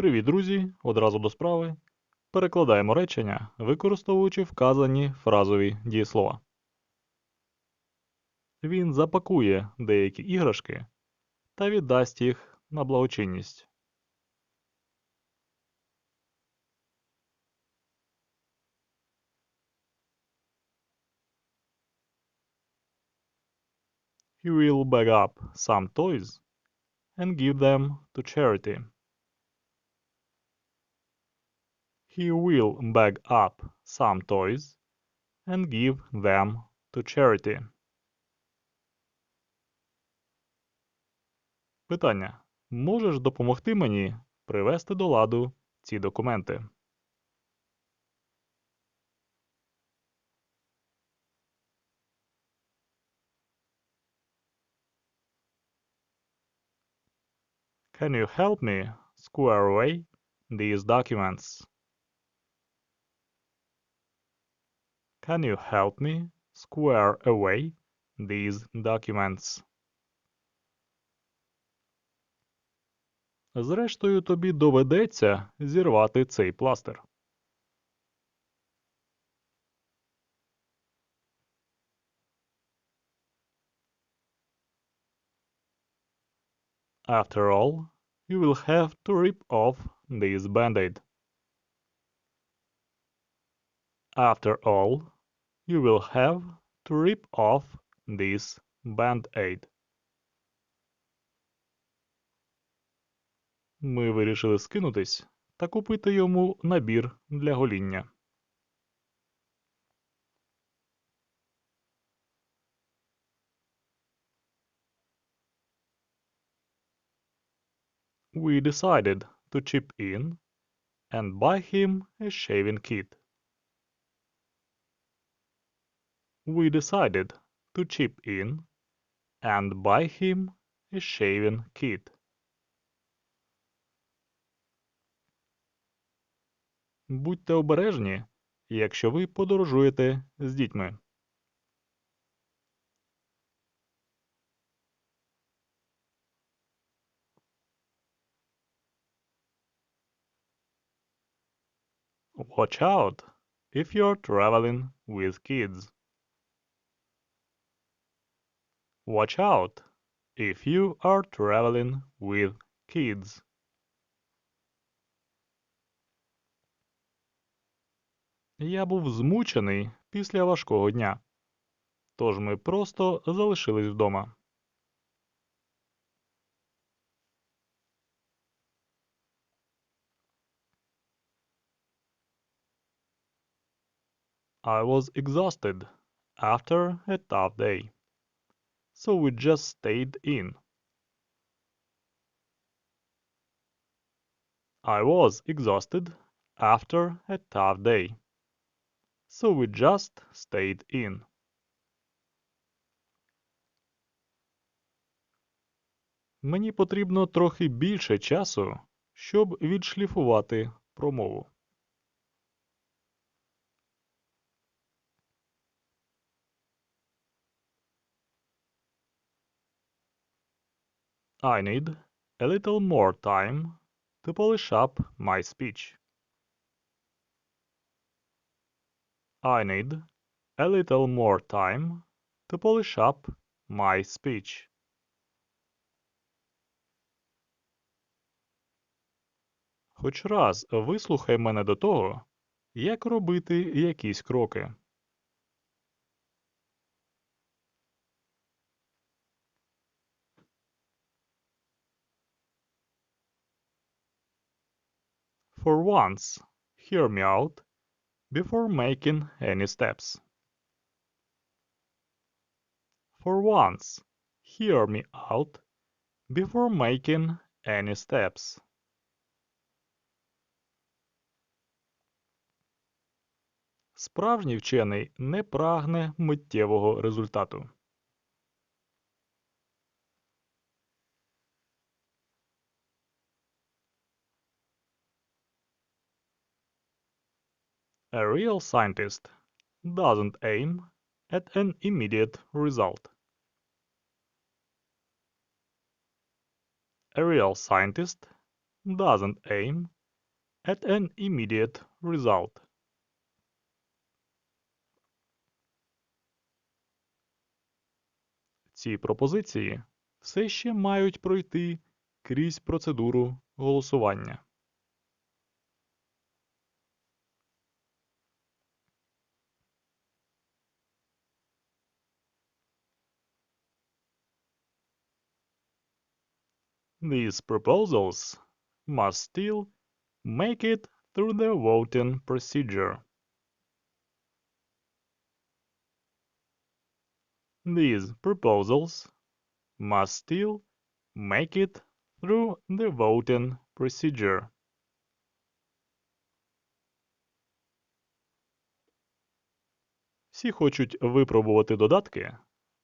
Привіт, друзі! Одразу до справи. Перекладаємо речення, використовуючи вказані фразові дієслова. Він запакує деякі іграшки та віддасть їх на благочинність. He will bag up some toys and give them to charity. He will bag up some toys and give them to charity. Питання. Можеш допомогти мені привести до ладу ці документи? Can you help me square away these documents? Can you help me square away these documents? Зрештою, тобі доведеться зірвати цей пластир. After all, you will have to rip off this band-aid. After all, you will have to rip off this band-aid. Ми вирішили скинутись та купити йому набір для гоління. We decided to chip in and buy him a shaving kit. We decided to chip in and buy him a shaving kit. Будьте обережні, якщо ви подорожуєте з дітьми. Watch out if you're traveling with kids. Watch out if you are traveling with kids. Я був змучений після важкого дня. Тож ми просто залишились вдома. I was exhausted after a tough day. So we just stayed in. I was exhausted after a tough day. So we just stayed in. Мені потрібно трохи більше часу, щоб відшліфувати промову. I need a little more time to polish up my speech. I need a little more time to polish up my speech. Хоч раз вислухай мене до того, як робити якісь кроки. For once, hear me out before making any steps. For once, hear me out before making any steps. Справжній вчений не прагне миттєвого результату. A real scientist doesn't aim at an immediate result. A real scientist doesn't aim at an immediate result. Ці пропозиції все ще мають пройти крізь процедуру голосування. These proposals must still make it through the voting procedure. These proposals must still make it through the voting procedure. Всі хочуть випробувати додатки,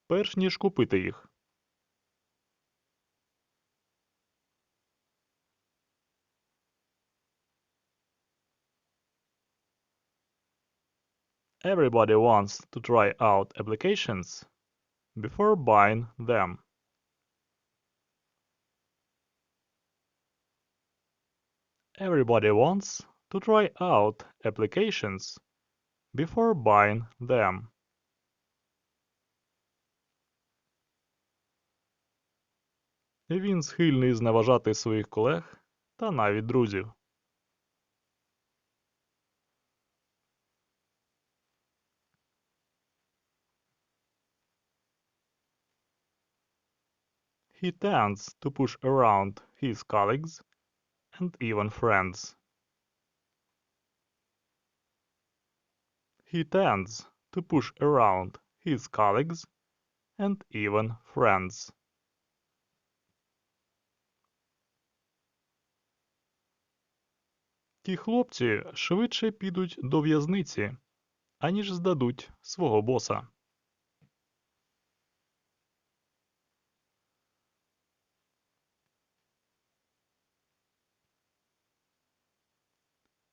перш ніж купити їх. Everybody wants to try out applications before buying them. Everybody wants to try out applications before buying them. Він схильний зневажати своїх колег та навіть друзів. He tends to push around his colleagues and even friends. He tends to push around his colleagues and even friends. Ті хлопці швидше підуть до в'язниці, аніж здадуть свого боса.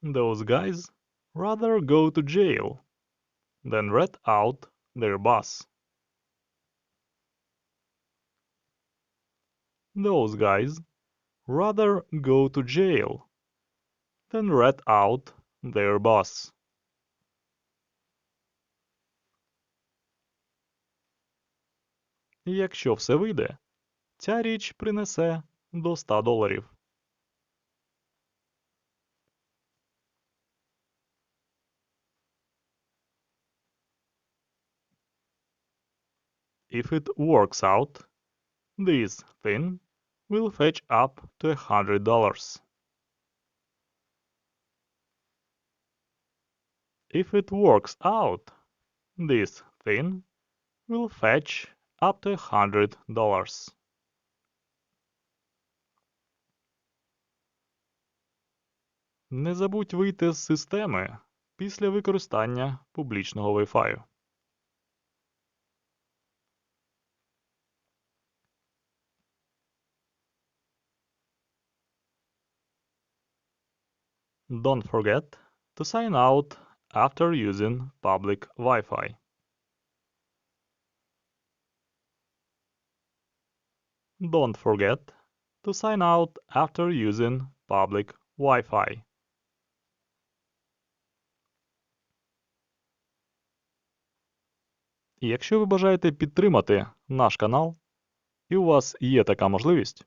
Those guys rather go to jail than rat out their boss. Those guys rather go to jail than rat out their boss. Якщо все вийде, ця річ принесе до 100 доларів. If it works out, this thing will fetch up to a hundred dollars. If it works out, this thing will fetch up to a hundred dollars. Не забудь вийти з системи після використання публічного Wi-Fi. Don't forget to sign out after using public Wi-Fi. Don't forget to sign out after using public Wi-Fi. Якщо ви бажаєте підтримати наш канал, і у вас є така можливість,